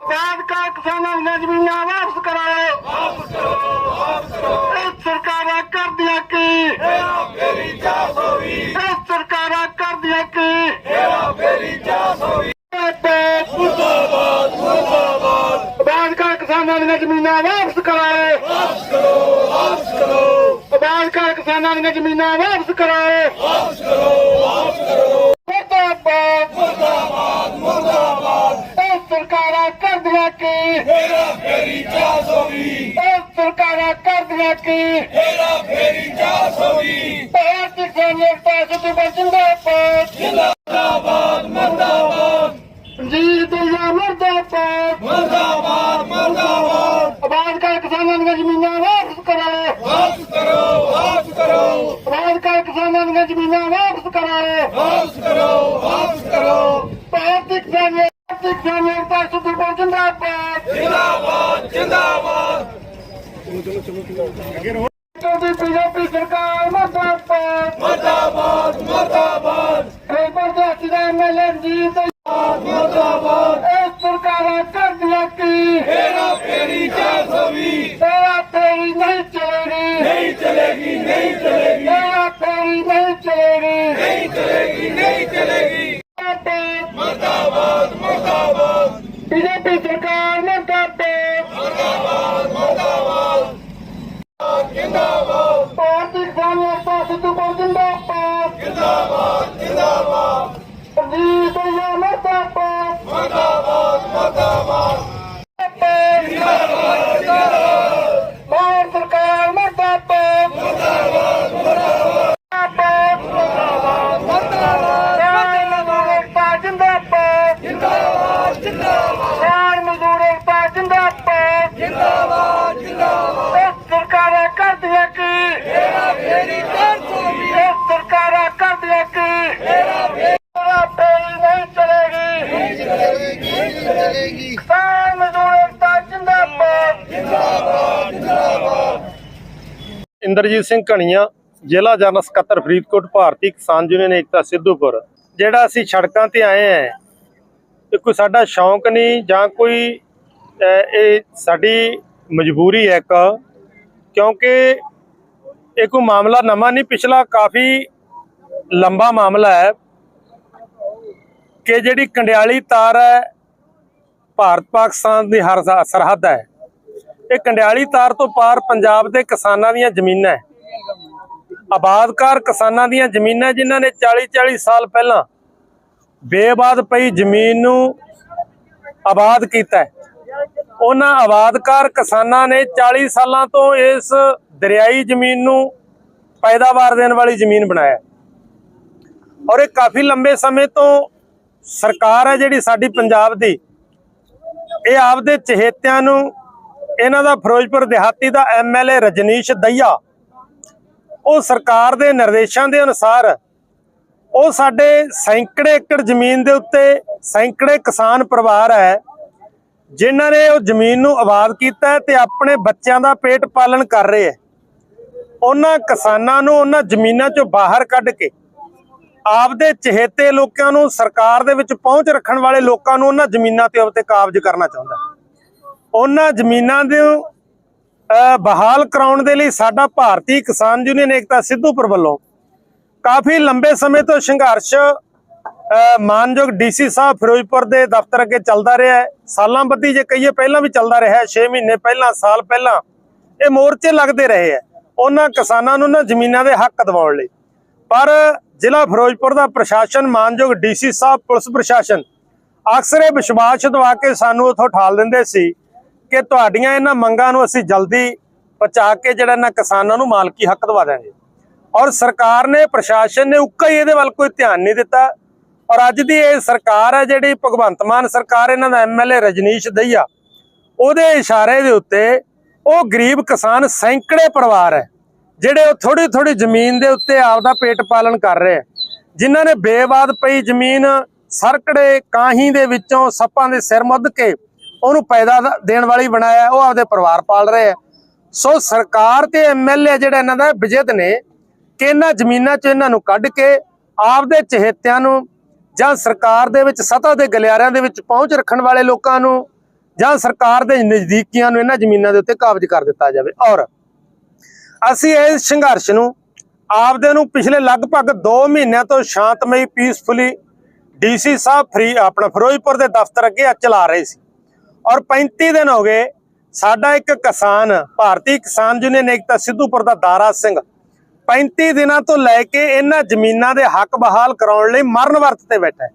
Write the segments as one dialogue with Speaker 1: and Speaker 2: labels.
Speaker 1: ਬਾਦ ਕਾ ਕਿਸਾਨਾਂ ਦੀਆਂ ਜ਼ਮੀਨਾਂ ਵਾਪਸ ਕਰਾਓ। ਵਾਪਸ ਕਰੋ ਵਾਪਸ ਕਰੋ ਇਹ ਸਰਕਾਰਾਂ ਕਰਦੀਆਂ ਕੀ? ਹੇਰਾ ਫੇਰੀ 420 ਇਹ ਸਰਕਾਰਾਂ ਕਰਦੀਆਂ ਕੀ? ਹੇਰਾ ਫੇਰੀ 420 ਮੁਰਦਾਬਾਦ ਮੁਰਦਾਬਾਦ ਬਾਦ ਕਿਸਾਨਾਂ ਦੀਆਂ ਜ਼ਮੀਨਾਂ ਵਾਪਸ ਕਰਾਓ। ਵਾਪਸ ਕਰੋ ਵਾਪਸ ਕਰੋ ਬਾਦ ਕਿਸਾਨਾਂ ਦੀਆਂ ਜ਼ਮੀਨਾਂ ਵਾਪਸ ਕਰਾਓ। ਵਾਪਸ ਕਰੋ ਵਾਪਸ ਕਰੋ ਕਰਦੀਆਂ ਕੀ ਹੇਰਾ ਫੇਰੀ 420 ਭਾਰਤੀ ਕਿਸਾਨ ਪਾਰਟੀ ਦੇ ਜਿੰਦਾਬਾਦ ਜਿੰਦਾਬਾਦ ਮਰਦਾਬਾਦ ਜੀ ਦੁਨੀਆ ਮਰਦਾਬਾਦ ਮਰਦਾਬਾਦ ਮਰਦਾਬਾਦ ਆਬਾਦ ਕਰ ਕਿਸਾਨਾਂ ਦੀਆਂ ਜ਼ਮੀਨਾਂ ਵਾਪਸ ਕਰੋ ਵਾਪਸ ਕਰੋ ਵਾਪਸ ਕਰੋ ਆਬਾਦ ਕਰ ਕਿਸਾਨਾਂ ਦੀਆਂ ਜ਼ਮੀਨਾਂ ਵਾਪਸ ਕਰੋ ਵਾਪਸ ਕਰੋ ਵਾਪਸ ਕਰੋ ਭਾਰਤੀ ਕਿਸਾਨ ਭਾਰਤੀ ਕਿਸਾਨ ਪਾਰਟੀ ਦੇ ਜਿੰਦਾਬਾਦ ਜਿੰਦਾਬਾਦ ਜਿੰਦਾਬਾਦ ਚਲੋ ਬੀਜੇਪੀ ਸਰਕਾਰ ਮਰਦਾਬਾਦ ਮਰਦਾਬਾਦ ਮਰਦਾਬਾਦ ਇਹ ਪ੍ਰਦੇਸ਼ ਦਾ ਐਮਐਲਏ ਜੀ ਮਰਦਾਬਾਦ ਇਹ ਸਰਕਾਰਾਂ ਕਰਦੀਆਂ ਕੀ ਹੇਰਾ ਫੇਰੀ 420 ਹੇਰਾ ਫੇਰੀ ਨਹੀਂ ਚਲੇਗੀ ਨਹੀਂ ਚਲੇਗੀ ਨਹੀਂ ਚਲੇਗੀ ਹੇਰਾ ਫੇਰੀ ਨਹੀਂ ਚਲੇਗੀ ਨਹੀਂ ਚਲੇਗੀ ਨਹੀਂ ਚਲੇਗੀ ਮਰਦਾਬਾਦ ਮਰਦਾਬਾਦ ਬੀਜੇਪੀ ਸਰਕਾਰ ਮਰਦਾਬਾਦ ਜਿੰਦਾਬਾਦ ਭਾਰਤੀ ਕਿਸਾਨ ਪਾਰਟੀ ਤੋਂ ਜਿੰਦਾਬਾਦ ਚਲੇਗੀ ਨਹੀਂ ਚਲੇਗੀ। ਕਿਸਾਨ ਮਜ਼ਦੂਰ ਏਕਤਾ ਜਿੰਦਾਬਾਦ। ਜਿੰਦਾਬਾਦ ਜਿੰਦਾਬਾਦ।
Speaker 2: ਇੰਦਰਜੀਤ ਸਿੰਘ ਘਣੀਆਂ ਜ਼ਿਲ੍ਹਾ ਜਨਰਲ ਸਕੱਤਰ ਫਰੀਦਕੋਟ ਭਾਰਤੀ ਕਿਸਾਨ ਯੂਨੀਅਨ ਏਕਤਾ ਸਿੱਧੂਪੁਰ। ਜਿਹੜਾ ਅਸੀਂ ਸੜਕਾਂ ਤੇ ਆਏ ਆ ਇਹ ਕੋਈ ਸਾਡਾ ਸ਼ੌਂਕ ਨਹੀਂ ਜਾਂ ਕੋਈ ਇਹ ਸਾਡੀ ਮਜਬੂਰੀ ਹੈ ਇੱਕ ਕਿਉਂਕਿ ਇਹ ਕੋਈ ਮਾਮਲਾ ਨਵਾਂ ਨਹੀਂ ਪਿਛਲਾ ਕਾਫੀ ਲੰਬਾ ਮਾਮਲਾ ਹੈ। ਕਿ ਜਿਹੜੀ ਕੰਡਿਆਲੀ ਤਾਰ ਹੈ, ਭਾਰਤ ਪਾਕਿਸਤਾਨ ਦੀ ਹਰ ਸਰਹੱਦ ਹੈ। ਇਹ ਕੰਡਿਆਲੀ ਤਾਰ ਤੋਂ ਪਾਰ ਪੰਜਾਬ ਦੇ ਕਿਸਾਨਾਂ ਦੀਆਂ ਜ਼ਮੀਨਾਂ ਹੈ। ਆਬਾਦਕਾਰ ਕਿਸਾਨਾਂ ਦੀਆਂ ਜ਼ਮੀਨਾਂ ਜਿਨ੍ਹਾਂ ਨੇ 40 40 ਸਾਲ ਪਹਿਲਾਂ ਬੇਬਾਦ ਪਈ ਜ਼ਮੀਨ ਨੂੰ ਆਬਾਦ ਕੀਤਾ ਹੈ। ਉਹਨਾਂ ਆਬਾਦਕਾਰ ਕਿਸਾਨਾਂ ਨੇ 40 ਸਾਲਾਂ ਤੋਂ ਇਸ ਦਰਿਆਈ ਜ਼ਮੀਨ ਨੂੰ ਪੈਦਾਵਾਰ ਦੇਣ ਵਾਲੀ ਜ਼ਮੀਨ ਬਣਾਇਆ ਔਰ ਇਹ ਕਾਫੀ ਲੰਬੇ ਸਮੇਂ ਤੋਂ ਸਰਕਾਰ ਹੈ ਜਿਹੜੀ ਸਾਡੀ ਪੰਜਾਬ ਦੀ। ਇਹ ਆਪਦੇ ਚਹੇਤਿਆਂ ਨੂੰ, ਇਹਨਾਂ ਦਾ ਫਿਰੋਜ਼ਪੁਰ ਦਿਹਾਤੀ ਦਾ ਐਮਐਲਏ ਰਜਨੀਸ਼ ਦਈਆ, ਉਹ ਸਰਕਾਰ ਦੇ ਨਿਰਦੇਸ਼ਾਂ ਦੇ ਅਨੁਸਾਰ, ਉਹ ਸਾਡੇ ਸੈਂਕੜੇ ਏਕੜ ਜ਼ਮੀਨ ਦੇ ਉੱਤੇ ਸੈਂਕੜੇ ਕਿਸਾਨ ਪਰਿਵਾਰ ਹੈ, ਜਿਨ੍ਹਾਂ ਨੇ ਉਹ ਜ਼ਮੀਨ ਨੂੰ ਆਬਾਦ ਕੀਤਾ ਹੈ ਤੇ ਆਪਣੇ ਬੱਚਿਆਂ ਦਾ ਪੇਟ ਪਾਲਣ ਕਰ ਰਹੇ ਹੈ। ਉਹਨਾਂ ਕਿਸਾਨਾਂ ਨੂੰ ਉਹਨਾਂ ਜ਼ਮੀਨਾਂ ਚੋਂ ਬਾਹਰ ਕੱਢ ਕੇ ਆਪਦੇ ਚਹੇਤੇ ਲੋਕਾਂ ਨੂੰ ਸਰਕਾਰ ਦੇ ਵਿੱਚ ਪਹੁੰਚ ਰੱਖਣ ਵਾਲੇ ਲੋਕਾਂ ਨੂੰ ਉਹਨਾਂ ਜ਼ਮੀਨਾਂ ਤੇ ਉੱਤੇ ਕਾਬਜ਼ ਕਰਨਾ ਚਾਹੁੰਦਾ ਉਹਨਾਂ ਜ਼ਮੀਨਾਂ ਦੇ ਬਹਾਲ ਕਰਾਉਣ ਦੇ ਲਈ ਸਾਡਾ ਭਾਰਤੀ ਕਿਸਾਨ ਯੂਨੀਅਨ ਏਕਤਾ ਸਿੱਧੂਪੁਰ ਵੱਲੋਂ ਕਾਫੀ ਲੰਬੇ ਸਮੇਂ ਤੋਂ ਸੰਘਰਸ਼ ਅਹ, ਮਾਨਯੋਗ ਡੀਸੀ ਸਾਹਿਬ ਫਿਰੋਜ਼ਪੁਰ ਦੇ ਦਫ਼ਤਰ ਅੱਗੇ ਚੱਲਦਾ ਰਿਹਾ ਹੈ। ਸਾਲਾਂ ਬੱਧੀ ਜੇ ਕਹੀਏ ਪਹਿਲਾਂ ਵੀ ਚੱਲਦਾ ਰਿਹਾ ਹੈ। 6 ਮਹੀਨੇ ਪਹਿਲਾਂ ਸਾਲ ਪਹਿਲਾਂ ਇਹ ਮੋਰਚੇ ਲੱਗਦੇ ਰਹੇ ਹੈ। ਉਹਨਾਂ ਕਿਸਾਨਾਂ ਨੂੰ ਨਾ ਜ਼ਮੀਨਾਂ ਦੇ ਹੱਕ ਦਿਵਾਉਣ ਲਈ। ਪਰ ਜ਼ਿਲ੍ਹਾ ਫਿਰੋਜ਼ਪੁਰ ਦਾ ਪ੍ਰਸ਼ਾਸਨ, ਮਾਨਯੋਗ ਡੀਸੀ ਸਾਹਿਬ, ਪੁਲਿਸ ਪ੍ਰਸ਼ਾਸਨ। ਅਕਸਰ ਇਹ ਵਿਸ਼ਵਾਸ ਦਵਾ ਕੇ ਸਾਨੂੰ ਉਥੋਂ ਠਾਲ ਦਿੰਦੇ ਸੀ ਕਿ ਤੁਹਾਡੀਆਂ ਇਹਨਾਂ ਮੰਗਾਂ ਨੂੰ ਅਸੀਂ ਜਲਦੀ ਪਹੁੰਚਾ ਕੇ ਜਿਹੜਾ ਇਹਨਾਂ ਕਿਸਾਨਾਂ ਨੂੰ ਮਾਲਕੀ ਹੱਕ ਦਵਾ ਦਾਂਗੇ ਔਰ ਸਰਕਾਰ ਨੇ, ਪ੍ਰਸ਼ਾਸਨ ਨੇ ਉੱਕਾ ਹੀ ਇਹਦੇ ਵੱਲ ਕੋਈ ਧਿਆਨ ਨਹੀਂ ਦਿੱਤਾ। ਔਰ ਅੱਜ ਦੀ ਇਹ ਸਰਕਾਰ ਹੈ ਜਿਹੜੀ ਭਗਵੰਤ ਮਾਨ ਸਰਕਾਰ, ਇਹਨਾਂ ਦਾ ਐਮਐਲਏ ਰਜਨੀਸ਼ ਦਈਆ, ਉਹਦੇ ਇਸ਼ਾਰੇ ਦੇ ਉੱਤੇ ਉਹ ਗਰੀਬ ਕਿਸਾਨ ਸੈਂਕੜੇ ਪਰਿਵਾਰ ਹੈ। ਜਿਹੜੇ ਉਹ ਥੋੜੀ ਥੋੜੀ ਜ਼ਮੀਨ ਦੇ ਉੱਤੇ ਆਪਦਾ ਪੇਟ ਪਾਲਣ ਕਰ ਰਹੇ ਹੈ ਜਿਨ੍ਹਾਂ ਨੇ ਬੇਵਾਦ ਪਈ ਜ਼ਮੀਨ ਸਰਕੜੇ ਕਾਹੀ ਦੇ ਵਿੱਚੋਂ ਸੱਪਾਂ ਦੇ ਸਿਰ ਮੁੱਧ ਕੇ ਉਹਨੂੰ ਪੈਦਾ ਦੇਣ ਵਾਲੀ ਬਣਾਇਆ, ਉਹ ਆਪਦੇ ਪਰਿਵਾਰ ਪਾਲ ਰਹੇ ਹੈ ਸੋ ਸਰਕਾਰ ਤੇ ਐਮਐਲਏ ਜਿਹੜਾ ਇਹਨਾਂ ਦਾ ਵਿਜਿਤ ਨੇ ਕਿ ਇਹਨਾਂ ਜ਼ਮੀਨਾਂ 'ਚ ਇਹਨਾਂ ਨੂੰ ਕੱਢ ਕੇ ਆਪਦੇ ਚਹੇਤਿਆਂ ਨੂੰ ਜਾਂ ਸਰਕਾਰ ਦੇ ਵਿੱਚ ਸਤਾ ਦੇ ਗਲਿਆਰਿਆਂ ਦੇ ਵਿੱਚ ਪਹੁੰਚ ਰੱਖਣ ਵਾਲੇ ਲੋਕਾਂ ਨੂੰ ਜਾਂ ਸਰਕਾਰ ਦੇ ਨਜ਼ਦੀਕੀਆਂ ਨੂੰ ਇਹਨਾਂ ਜ਼ਮੀਨਾਂ ਦੇ ਉੱਤੇ ਕਾਬਜ਼ ਕਰ ਦਿੱਤਾ ਜਾਵੇ। ਔਰ ਅਸੀਂ ਇਸ ਸੰਘਰਸ਼ ਨੂੰ ਆਪਦੇ ਨੂੰ ਪਿਛਲੇ ਲਗਭਗ 2 ਮਹੀਨਿਆਂ ਤੋਂ ਸ਼ਾਂਤਮਈ ਪੀਸਫੁਲੀ ਡੀਸੀ ਸਾਹਿਬ ਫਰੀ ਆਪਣਾ ਫਿਰੋਜ਼ਪੁਰ ਦੇ ਦਫ਼ਤਰ ਅੱਗੇ ਚਲਾ ਰਹੇ ਸੀ। ਔਰ 35 ਦਿਨ ਹੋ ਗਏ, ਸਾਡਾ ਇੱਕ ਕਿਸਾਨ, ਭਾਰਤੀ ਕਿਸਾਨ ਯੂਨੀਅਨ ਏਕਤਾ ਸਿੱਧੂਪੁਰ ਦਾ ਦਾਰਾ ਸਿੰਘ 35 ਦਿਨਾਂ ਤੋਂ ਲੈ ਕੇ ਇਹਨਾਂ ਜ਼ਮੀਨਾਂ ਦੇ ਹੱਕ ਬਹਾਲ ਕਰਾਉਣ ਲਈ ਮਰਨ ਵਰਤ ਤੇ ਬੈਠਾ ਹੈ।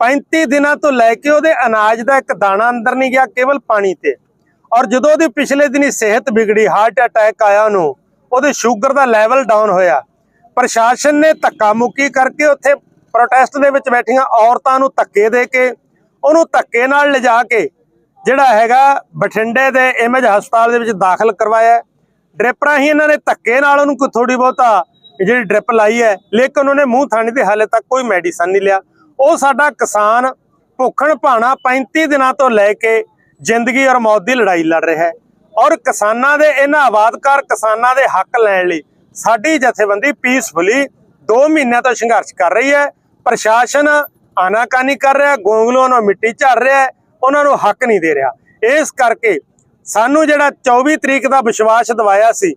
Speaker 2: 35 ਦਿਨਾਂ ਤੋਂ ਲੈ ਕੇ ਉਹਦੇ ਅਨਾਜ ਦਾ ਇੱਕ ਦਾਣਾ ਅੰਦਰ ਨਹੀਂ ਗਿਆ, ਕੇਵਲ ਪਾਣੀ ਤੇ। ਔਰ ਜਦੋਂ ਉਹਦੀ ਪਿਛਲੇ ਦਿਨੀ ਸਿਹਤ ਵਿਗੜੀ ਹਾਰਟ ਅਟੈਕ ਆਇਆ ਉਹਨੂੰ ਉਹਦੇ ਸ਼ੂਗਰ ਦਾ ਲੈਵਲ ਡਾਊਨ ਹੋਇਆ। ਪ੍ਰਸ਼ਾਸਨ ਨੇ ਧੱਕਾ ਮੁੱਕੀ ਕਰਕੇ ਉੱਥੇ ਪ੍ਰੋਟੈਸਟ ਦੇ ਵਿੱਚ ਬੈਠੀਆਂ ਔਰਤਾਂ ਨੂੰ ਧੱਕੇ ਦੇ ਕੇ, ਉਹਨੂੰ ਧੱਕੇ ਨਾਲ ਲਿਜਾ ਕੇ, ਜਿਹੜਾ ਹੈਗਾ ਬਠਿੰਡੇ ਦੇ ਇਮੇਜ ਹਸਪਤਾਲ ਦੇ ਵਿੱਚ ਦਾਖਲ ਕਰਵਾਇਆ ਡ੍ਰਿਪ ਰਾਹੀਂ ਇਹਨਾਂ ਨੇ ਧੱਕੇ ਨਾਲ ਉਹਨੂੰ ਕੋਈ ਥੋੜੀ ਬਹੁਤਾ ਜਿਹੜੀ ਡ੍ਰਿਪ ਲਾਈ ਹੈ, ਲੇਕਿਨ ਉਹਨੇ ਮੂੰਹ ਥਾਣੀ ਤੇ ਹਾਲੇ ਤੱਕ ਕੋਈ ਮੈਡੀਸਨ ਨਹੀਂ ਲਿਆ। ਉਹ ਸਾਡਾ ਕਿਸਾਨ ਭੁੱਖਣ ਭਾਣਾ 35 ਦਿਨਾਂ ਤੋਂ ਲੈ ਕੇ ਜ਼ਿੰਦਗੀ ਔਰ ਮੌਤ ਦੀ ਲੜਾਈ ਲੜ ਰਿਹਾ ਹੈ। ਔਰ ਕਿਸਾਨਾਂ ਦੇ ਇਹਨਾਂ ਆਬਾਦਕਾਰ ਕਿਸਾਨਾਂ ਦੇ ਹੱਕ ਲੈਣ ਲਈ ਸਾਡੀ ਜਥੇਬੰਦੀ ਪੀਸਫੁਲੀ 2 ਮਹੀਨਿਆਂ ਤੋਂ ਸੰਘਰਸ਼ ਕਰ ਰਹੀ ਹੈ। ਪ੍ਰਸ਼ਾਸਨ ਆਨਾਕਾਨੀ ਕਰ ਰਿਹਾ ਗੋਂਗਲੋਂ ਨੂੰ ਮਿੱਟੀ ਝੜ ਰਿਹਾ ਉਹਨਾਂ ਨੂੰ ਹੱਕ ਨਹੀਂ ਦੇ ਰਿਹਾ। ਇਸ ਕਰਕੇ ਸਾਨੂੰ ਜਿਹੜਾ 24 ਤਰੀਕ ਦਾ ਵਿਸ਼ਵਾਸ ਦਿਵਾਇਆ ਸੀ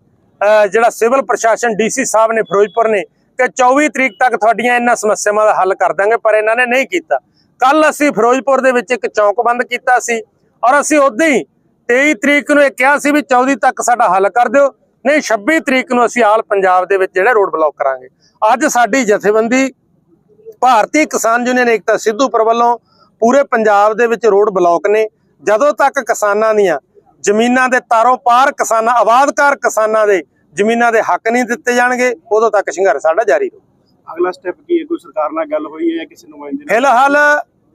Speaker 2: ਜਿਹੜਾ ਸਿਵਲ ਪ੍ਰਸ਼ਾਸਨ ਡੀਸੀ ਸਾਹਿਬ ਨੇ, ਫਿਰੋਜ਼ਪੁਰ ਨੇ, ਕਿ 24 ਤਰੀਕ ਤੱਕ ਤੁਹਾਡੀਆਂ ਇਹਨਾਂ ਸਮੱਸਿਆਵਾਂ ਦਾ ਹੱਲ ਕਰ ਦਾਂਗੇ, ਪਰ ਇਹਨਾਂ ਨੇ ਨਹੀਂ ਕੀਤਾ। ਕੱਲ ਅਸੀਂ ਫਿਰੋਜ਼ਪੁਰ ਦੇ ਵਿੱਚ ਇੱਕ ਚੌਂਕ ਬੰਦ ਕੀਤਾ ਸੀ, ਔਰ ਅਸੀਂ ਉਦੋਂ ਹੀ 23 ਤਰੀਕ ਨੂੰ ਇਹ ਕਿਹਾ ਸੀ ਵੀ 14 ਤੱਕ ਸਾਡਾ ਹੱਲ ਕਰ ਦਿਓ। ਨਹੀਂ 26 ਤਰੀਕ ਨੂੰ ਅਸੀਂ ਆਲ ਪੰਜਾਬ ਦੇ ਵਿੱਚ ਜਿਹੜਾ ਰੋਡ ਬਲੌਕ ਕਰਾਂਗੇ। ਅੱਜ ਸਾਡੀ ਜਥੇਬੰਦੀ ਭਾਰਤੀ ਕਿਸਾਨ ਯੂਨੀਅਨ ਏਕਤਾ ਸਿੱਧੂਪੁਰ ਵੱਲੋਂ ਪੂਰੇ ਪੰਜਾਬ ਦੇ ਵਿੱਚ ਰੋਡ ਬਲੌਕ ਨੇ। ਜਦੋਂ ਤੱਕ ਕਿਸਾਨਾਂ ਦੀਆਂ ਜ਼ਮੀਨਾਂ ਦੇ ਤਾਰੋਂ ਪਾਰ ਕਿਸਾਨਾਂ ਆਬਾਦਕਾਰ ਕਿਸਾਨਾਂ ਦੇ ਜ਼ਮੀਨਾਂ ਦੇ ਹੱਕ ਨਹੀਂ ਦਿੱਤੇ ਜਾਣਗੇ ਉਦੋਂ ਤੱਕ ਸੰਘਰਸ਼ ਸਾਡਾ ਜਾਰੀ ਰਹੂ।
Speaker 3: ਅਗਲਾ ਸਟੈਪ ਕੀ ਹੈ? ਕੋਈ ਸਰਕਾਰ ਨਾਲ ਗੱਲ ਹੋਈ ਹੈ ਜਾਂ ਕਿਸੇ ਨੁਮਾਇੰਦੇ ਨਾਲ?
Speaker 2: ਫਿਲਹਾਲ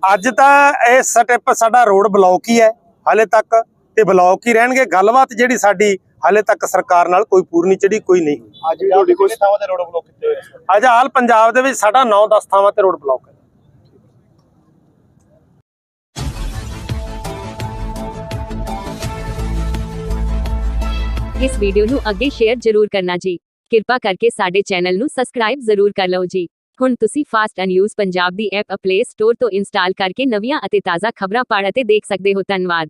Speaker 2: ਅੱਜ ਤਾਂ ਇਹ ਸਟੈਪ ਸਾਡਾ ਰੋਡ ਬਲੌਕ ਹੀ ਹੈ ਹਾਲੇ ਤੱਕ। ਤੇ ਬਲੌਕ ਹੀ ਰਹਿਣਗੇ। ਗੱਲਬਾਤ ਜਿਹੜੀ ਸਾਡੀ ਹਾਲੇ ਤੱਕ ਸਰਕਾਰ ਨਾਲ ਕੋਈ ਪੂਰਨੀ ਚੜੀ ਕੋਈ ਨਹੀਂ। ਹੋਈ।
Speaker 3: ਅੱਜ ਵੀ ਤੁਹਾਡੀ ਕੋਈ ਥਾਵਾਂ ਤੇ ਰੋਡ ਬਲੌਕ ਕੀਤੇ ਹੋਏ ਆ
Speaker 2: ਅੱਜ ਹਾਲ ਪੰਜਾਬ ਦੇ ਵਿੱਚ ਸਾਡਾ 9-10 ਥਾਵਾਂ ਤੇ ਰੋਡ ਬਲੌਕ ਹੈ।
Speaker 4: ਇਸ ਵੀਡੀਓ ਨੂੰ ਅੱਗੇ ਸ਼ੇਅਰ ਜ਼ਰੂਰ ਕਰਨਾ ਜੀ। ਕਿਰਪਾ ਕਰਕੇ ਸਾਡੇ ਚੈਨਲ ਨੂੰ ਸਬਸਕ੍ਰਾਈਬ ਜ਼ਰੂਰ ਕਰ ਲਓ ਜੀ। ਹੁਣ ਤੁਸੀਂ ਫਾਸਟ ਐਂਡ ਨਿਊਜ਼ ਪੰਜਾਬ ਦੀ ਐਪ ਪਲੇ ਸਟੋਰ ਤੋਂ ਇੰਸਟਾਲ ਕਰਕੇ ਨਵੀਆਂ ਅਤੇ ਤਾਜ਼ਾ ਖਬਰਾਂ ਪੜ੍ਹ ਅਤੇ ਦੇਖ ਸਕਦੇ ਹੋ। ਧੰਨਵਾਦ।